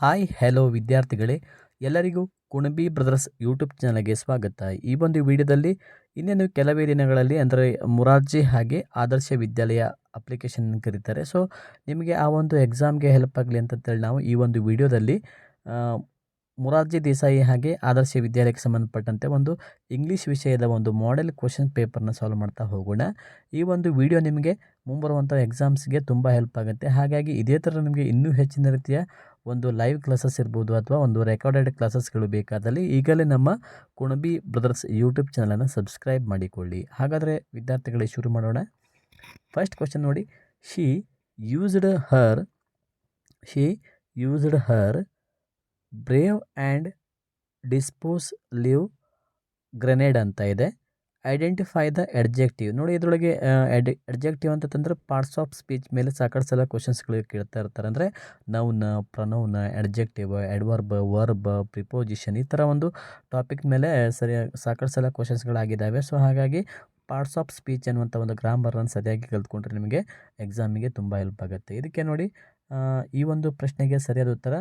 Hi, hello ವಿದ್ಯಾರ್ಥಿಗಳೇ. ಎಲ್ಲರಿಗೂ Kunabi brothers YouTube ಚಾನಲ್ಗೆ ಸ್ವಾಗತ. ಈ ಒಂದು ವಿಡಿಯೋದಲ್ಲಿ ಇನ್ನೇನು ಕೆಲವೇ ದಿನಗಳಲ್ಲಿ ಅಂದರೆ ಮುರಾರ್ಜಿ ಹಾಗೆ ಆದರ್ಶ ವಿದ್ಯಾಲಯ ಅಪ್ಲಿಕೇಶನ್ ಕರೀತಾರೆ. ಸೊ, ನಿಮಗೆ ಆ ಒಂದು ಎಕ್ಸಾಮ್ಗೆ ಹೆಲ್ಪ್ ಆಗಲಿ ಅಂತಂತೇಳಿ ನಾವು ಈ ಒಂದು ವಿಡಿಯೋದಲ್ಲಿ ಮುರಾರ್ಜಿ ದೇಸಾಯಿ ಹಾಗೆ ಆದರ್ಶ ವಿದ್ಯಾಲಯಕ್ಕೆ ಸಂಬಂಧಪಟ್ಟಂತೆ ಒಂದು ಇಂಗ್ಲೀಷ್ ವಿಷಯದ ಒಂದು ಮಾಡೆಲ್ ಕ್ವಶನ್ ಪೇಪರ್ನ ಸಾಲ್ವ್ ಮಾಡ್ತಾ ಹೋಗೋಣ. ಈ ಒಂದು ವಿಡಿಯೋ ನಿಮಗೆ ಮುಂಬರುವಂಥ ಎಕ್ಸಾಮ್ಸ್ಗೆ ತುಂಬ ಹೆಲ್ಪ್ ಆಗುತ್ತೆ. ಹಾಗಾಗಿ ಇದೇ ಥರ ನಿಮಗೆ ಇನ್ನೂ ಹೆಚ್ಚಿನ ರೀತಿಯ ಒಂದು ಲೈವ್ ಕ್ಲಾಸಸ್ ಇರ್ಬೋದು ಅಥವಾ ಒಂದು ರೆಕಾರ್ಡೆಡ್ ಕ್ಲಾಸಸ್ಗಳು ಬೇಕಾದಲ್ಲಿ ಈಗಲೇ ನಮ್ಮ ಕುಣಬಿ ಬ್ರದರ್ಸ್ ಯೂಟ್ಯೂಬ್ ಚಾನಲನ್ನು ಸಬ್ಸ್ಕ್ರೈಬ್ ಮಾಡಿಕೊಳ್ಳಿ. ಹಾಗಾದರೆ ವಿದ್ಯಾರ್ಥಿಗಳಿಗೆ ಶುರು ಮಾಡೋಣ. ಫಸ್ಟ್ ಕ್ವಶನ್ ನೋಡಿ. She used her she used her brave and dispose live grenade ಅಂತ ಇದೆ. ಐಡೆಂಟಿಫೈ ದ ಎಡ್ಜೆಕ್ಟಿವ್ ನೋಡಿ, ಇದರೊಳಗೆ ಎಡ್ ಎಡ್ಜೆಕ್ಟಿವ್ ಅಂತಂದ್ರೆ ಪಾರ್ಟ್ಸ್ ಆಫ್ ಸ್ಪೀಚ್ ಮೇಲೆ ಸಾಕಷ್ಟು ಸಲ ಕ್ವಶನ್ಸ್ಗಳು ಕೇಳ್ತಾ ಇರ್ತಾರೆ. ಅಂದರೆ noun pronoun adjective adverb verb preposition ಈ ಥರ ಒಂದು ಟಾಪಿಕ್ ಮೇಲೆ ಸರಿಯಾಗಿ ಸಾಕಷ್ಟು ಸಲ ಕ್ವಶನ್ಸ್ಗಳಾಗಿದ್ದಾವೆ ಸೊ ಹಾಗಾಗಿ ಪಾರ್ಟ್ಸ್ ಆಫ್ ಸ್ಪೀಚ್ ಅನ್ನುವಂಥ ಒಂದು ಗ್ರಾಮರನ್ನು ಸರಿಯಾಗಿ ಕಲ್ತ್ಕೊಂಡ್ರೆ ನಿಮಗೆ ಎಕ್ಸಾಮಿಗೆ ತುಂಬ ಹೆಲ್ಪ್ ಆಗುತ್ತೆ. ಇದಕ್ಕೆ ನೋಡಿ ಈ ಒಂದು ಪ್ರಶ್ನೆಗೆ ಸರಿಯಾದ ಉತ್ತರ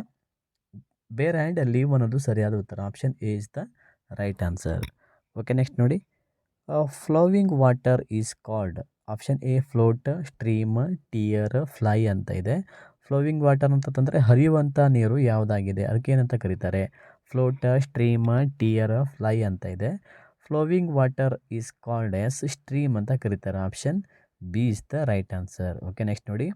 ಬೇರ್ ಆ್ಯಂಡ್ ಲೀವ್ ಅನ್ನೋದು ಸರಿಯಾದ ಉತ್ತರ. Option A is the right answer okay next ನೋಡಿ. Flowing water is called option A float stream tear fly ಅಂತ ಇದೆ. ಫ್ಲೋವಿಂಗ್ ವಾಟರ್ ಅಂತಂದರೆ ಹರಿಯುವಂಥ ನೀರು ಯಾವುದಾಗಿದೆ? ಅದಕ್ಕೆ ಏನಂತ ಕರೀತಾರೆ? ಫ್ಲೋಟ್ ಸ್ಟ್ರೀಮ್ ಟಿಯರ್ ಫ್ಲೈ ಅಂತ ಇದೆ. Flowing water is called as stream ಅಂತ ಕರೀತಾರೆ. Option B is the right answer okay next ನೋಡಿ.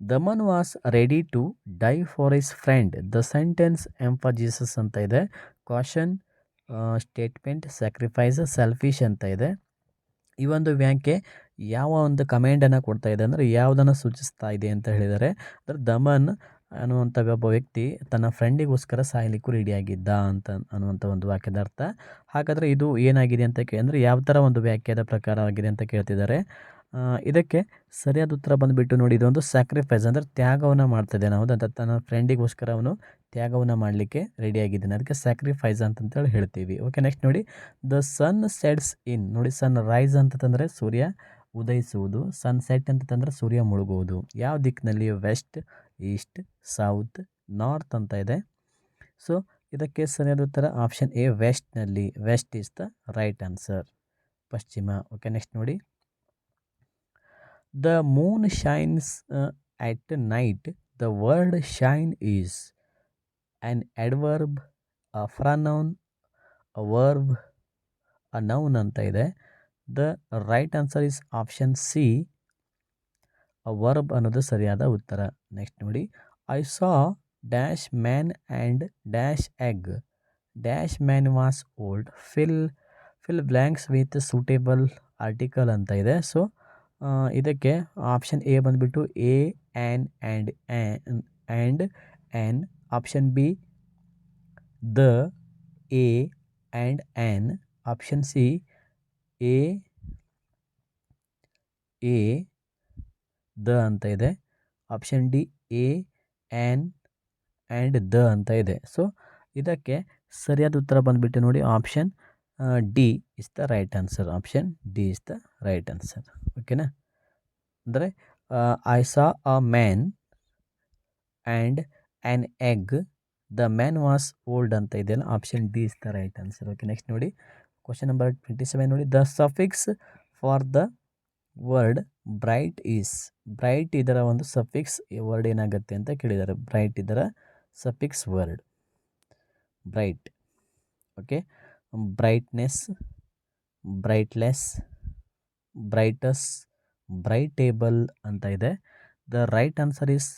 The man was ready to die for his friend the sentence emphasizes ಅಂತ ಇದೆ. ಕಾಷನ್ ಸ್ಟೇಟ್ಮೆಂಟ್ ಸ್ಯಾಕ್ರಿಫೈಸ್ ಸೆಲ್ಫಿಶ್ ಅಂತ ಇದೆ. ಈ ಒಂದು ವ್ಯಾಂಕೆ ಯಾವ ಒಂದು ಕಮೆಂಡನ್ನು ಕೊಡ್ತಾ ಇದೆ ಅಂದರೆ ಯಾವುದನ್ನು ಸೂಚಿಸ್ತಾ ಇದೆ ಅಂತ ಹೇಳಿದರೆ, ಅಂದರೆ ದಮನ್ ಅನ್ನುವಂಥ ಒಬ್ಬ ವ್ಯಕ್ತಿ ತನ್ನ ಫ್ರೆಂಡಿಗೋಸ್ಕರ ಸಾಯಲಿಕ್ಕೂ ರೆಡಿಯಾಗಿದ್ದ ಅಂತ ಅನ್ನುವಂಥ ಒಂದು ವಾಕ್ಯದ ಅರ್ಥ. ಹಾಗಾದರೆ ಇದು ಏನಾಗಿದೆ ಅಂತ ಕೇ ಅಂದರೆ ಯಾವ ಥರ ಒಂದು ವ್ಯಾಖ್ಯದ ಪ್ರಕಾರವಾಗಿದೆ ಅಂತ ಕೇಳ್ತಿದ್ದಾರೆ. ಇದಕ್ಕೆ ಸರಿಯಾದ ಉತ್ತರ ಬಂದುಬಿಟ್ಟು ನೋಡಿ, ಇದೊಂದು ಸ್ಯಾಕ್ರಿಫೈಸ್ ಅಂದರೆ ತ್ಯಾಗವನ್ನು ಮಾಡ್ತಿದ್ದಾನೆ ಹೌದಂತ ತನ್ನ ಫ್ರೆಂಡಿಗೋಸ್ಕರ ಅವನು ತ್ಯಾಗವನ್ನು ಮಾಡಲಿಕ್ಕೆ ರೆಡಿಯಾಗಿದ್ದಾನೆ ಅದಕ್ಕೆ ಸ್ಯಾಕ್ರಿಫೈಸ್ ಅಂತಂತೇಳಿ ಹೇಳ್ತೀವಿ. ಓಕೆ ನೆಕ್ಸ್ಟ್ ನೋಡಿ. ದ ಸನ್ ಸೆಟ್ಸ್ ಇನ್ ನೋಡಿ ಸನ್ ರೈಸ್ ಅಂತಂದರೆ ಸೂರ್ಯ ಉದಯಿಸುವುದು. ಸನ್ ಸೆಟ್ ಅಂತಂದರೆ ಸೂರ್ಯ ಮುಳುಗುವುದು. ಯಾವ ದಿಕ್ಕಿನಲ್ಲಿ? ವೆಸ್ಟ್ ಈಸ್ಟ್ ಸೌತ್ ನಾರ್ತ್ ಅಂತ ಇದೆ. ಸೊ ಇದಕ್ಕೆ ಸರಿಯಾದ ಉತ್ತರ option A ವೆಸ್ಟ್ನಲ್ಲಿ west is the right answer ಪಶ್ಚಿಮ. ಓಕೆ ನೆಕ್ಸ್ಟ್ ನೋಡಿ. The moon shines at night the word shine is an adverb a pronoun a verb a noun ಅಂತ ಇದೆ. The right answer is option C a verb ಅನ್ನೋದು ಸರಿಯಾದ ಉತ್ತರ. Next ನೋಡಿ. I saw dash man and dash egg dash man was old fill fill blanks with suitable article ಅಂತ ಇದೆ. So ಇದಕ್ಕೆ option A ಬಂದುಬಿಟ್ಟು a an and and an option B the a and an option C a a the ಅಂತ ಇದೆ. Option D a an and the ಅಂತ ಇದೆ. So ಇದಕ್ಕೆ ಸರಿಯಾದ ಉತ್ತರ ಬಂದುಬಿಟ್ಟು ನೋಡಿ option D is the right answer option D is the right answer ಓಕೆನಾ? ಅಂದರೆ I saw a man and an egg the man was old ಅಂತ ಇದೆಯಲ್ಲ option D is the right answer okay next ನೋಡಿ. Question number twenty seven ನೋಡಿ. The suffix for the word bright is bright ಇದರ ಒಂದು suffix word ಏನಾಗುತ್ತೆ ಅಂತ ಕೇಳಿದ್ದಾರೆ. Bright ಇದರ suffix word bright okay brightness brightless brightest brightable ಅಂತ ಇದೆ. The right answer is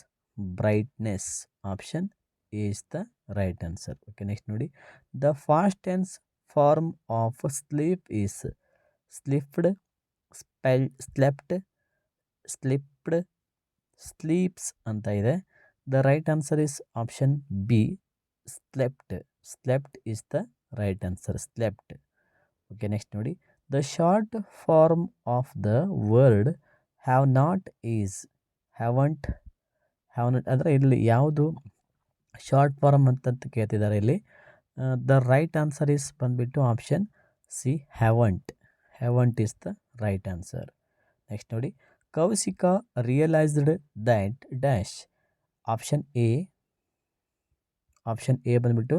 brightness option A is the right answer okay next ನೋಡಿ. The past tense form of sleep is slipped spell slept slipped sleeps ಅಂತ ಇದೆ. The right answer is option B slept slept is the right answer slept okay next ನೋಡಿ. The short form of the word have not is haven't have not ಅಂದರೆ ಇಲ್ಲಿ ಯಾವುದು short form ಅಂತಂತ ಕೇಳ್ತಿದ್ದಾರೆ ಇಲ್ಲಿ. The right answer is ಬಂದುಬಿಟ್ಟು option C haven't haven't is the right answer next ನೋಡಿ. Kaushik realised that dash option A option A ಬಂದುಬಿಟ್ಟು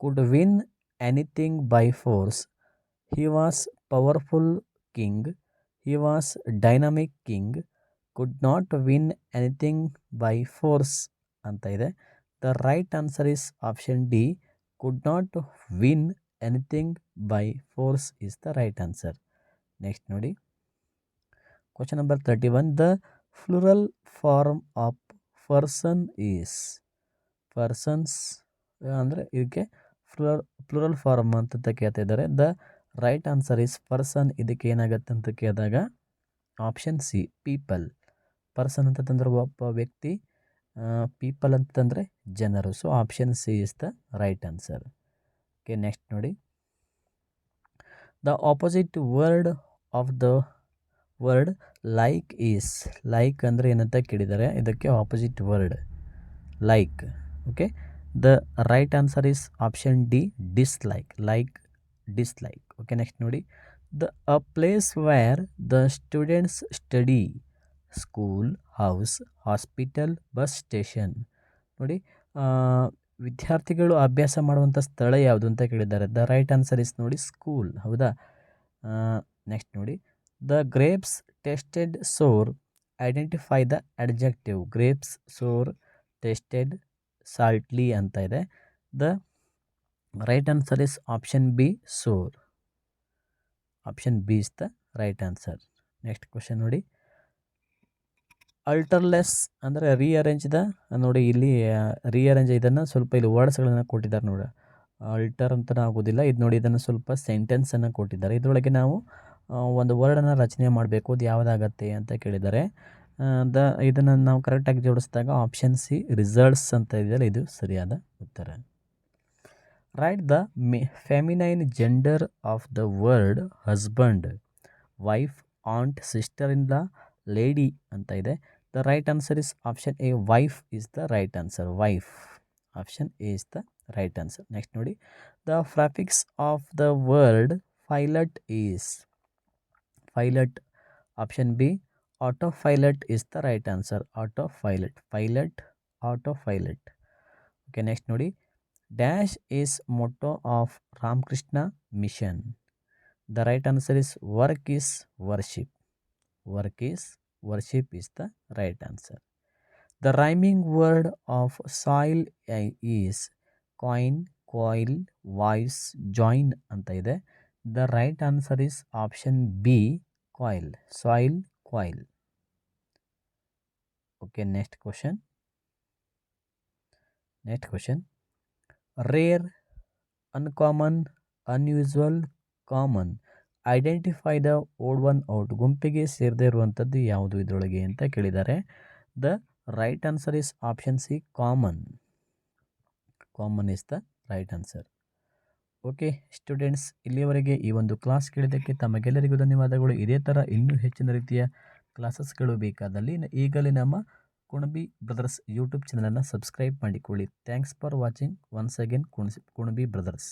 could win anything by force he was powerful king. He was dynamic king could not win anything by force ಅಂತ ಇದೆ. The right answer is option D could not win anything by force is the right answer next ನೋಡಿ. Question number thirty one the plural form of person is persons ಅಂದರೆ ಇದಕ್ಕೆ plural plural form ಅಂತ ಕೇಳ್ತಾ ಇದ್ದಾರೆ. The right answer is person ಇದಕ್ಕೆ ಏನಾಗುತ್ತೆ ಅಂತ ಕೇಳಿದಾಗ ಆಪ್ಷನ್ ಸಿ ಪೀಪಲ್ ಪರ್ಸನ್ ಅಂತ ತಂದರೆ ಒಬ್ಬ ವ್ಯಕ್ತಿ ಪೀಪಲ್ ಅಂತಂದರೆ ಜನರು. So option C is the right answer okay next ನೋಡಿ. The opposite word of the word like is like ಅಂದರೆ ಏನಂತ ಕೇಳಿದ್ದಾರೆ? ಇದಕ್ಕೆ opposite word like okay the right answer is option D dislike like dislike okay next ನೋಡಿ. The a place where the students study school house hospital bus station ನೋಡಿ ವಿದ್ಯಾರ್ಥಿಗಳು ಅಭ್ಯಾಸ ಮಾಡುವಂಥ ಸ್ಥಳ ಯಾವುದು ಅಂತ ಕೇಳಿದ್ದಾರೆ. ದ ರೈಟ್ ಆನ್ಸರ್ ಇಸ್ ನೋಡಿ ಸ್ಕೂಲ್ ಹೌದಾ? ನೆಕ್ಸ್ಟ್ ನೋಡಿ. The grapes tested sour identify the adjective grapes sour tested salty ಅಂತ ಇದೆ. The right answer is option B sour option B is the right answer. Next question ನೋಡಿ. ಅಲ್ಟರ್ಲೆಸ್ ಅಂದರೆ rearrange the, ನೋಡಿ ಇಲ್ಲಿ ರೀಅರೇಂಜ್ ಇದನ್ನು ಸ್ವಲ್ಪ ಇಲ್ಲಿ ವರ್ಡ್ಸ್ಗಳನ್ನು ಕೊಟ್ಟಿದ್ದಾರೆ ನೋಡಿ. ಅಲ್ಟರ್ ಅಂತ ಆಗೋದಿಲ್ಲ. ಇದು ನೋಡಿ ಇದನ್ನು ಸ್ವಲ್ಪ ಸೆಂಟೆನ್ಸನ್ನು ಕೊಟ್ಟಿದ್ದಾರೆ. ಇದರೊಳಗೆ ನಾವು ಒಂದು ವರ್ಡನ್ನು ರಚನೆ ಮಾಡಬೇಕು. ಅದು ಯಾವುದಾಗತ್ತೆ ಅಂತ ಕೇಳಿದ್ದಾರೆ. ದ, ಇದನ್ನು ನಾವು ಕರೆಕ್ಟಾಗಿ ಜೋಡಿಸಿದಾಗ ಆಪ್ಷನ್ ಸಿ ರಿಸಲ್ಟ್ಸ್ ಅಂತ ಇದೆಯಲ್ಲ, ಇದು ಸರಿಯಾದ ಉತ್ತರ. Right the me feminine gender of the word husband wife aunt sister in the lady ಅಂತ ಇದೆ. The right answer is option A wife is the right answer wife option A is the right answer next ನೋಡಿ. The prefix of the word pilot is pilot option B auto pilot is the right answer auto pilot pilot auto pilot okay next ನೋಡಿ. dash is motto of Ramakrishna mission the right answer is work is worship work is worship is the right answer the rhyming word of soil is coin coil voice join ಅಂತ ಇದೆ the right answer is option B coil soil coil okay next question next question Rare uncommon unusual common identify the odd one out ಗುಂಪಿಗೆ ಸೇರದೇ ಇರುವಂಥದ್ದು ಯಾವುದು ಇದರೊಳಗೆ ಅಂತ ಕೇಳಿದ್ದಾರೆ. The right answer is option C common common is the right answer okay students ಇಲ್ಲಿಯವರೆಗೆ ಈ ಒಂದು ಕ್ಲಾಸ್ ಕೇಳಿದ್ದಕ್ಕೆ ತಮಗೆಲ್ಲರಿಗೂ ಧನ್ಯವಾದಗಳು. ಇದೇ ಥರ ಇನ್ನೂ ಹೆಚ್ಚಿನ ರೀತಿಯ ಕ್ಲಾಸಸ್ಗಳು ಬೇಕಾದಲ್ಲಿ ಈಗಲೇ ನಮ್ಮ ಕುಣಬಿ ಬ್ರದರ್ಸ್ ಯೂಟ್ಯೂಬ್ ಚಾನಲನ್ನು ಸಬ್ಸ್ಕ್ರೈಬ್ ಮಾಡಿಕೊಳ್ಳಿ. Thanks for watching. Once again ಕುಣಸಿ Kunabi brothers.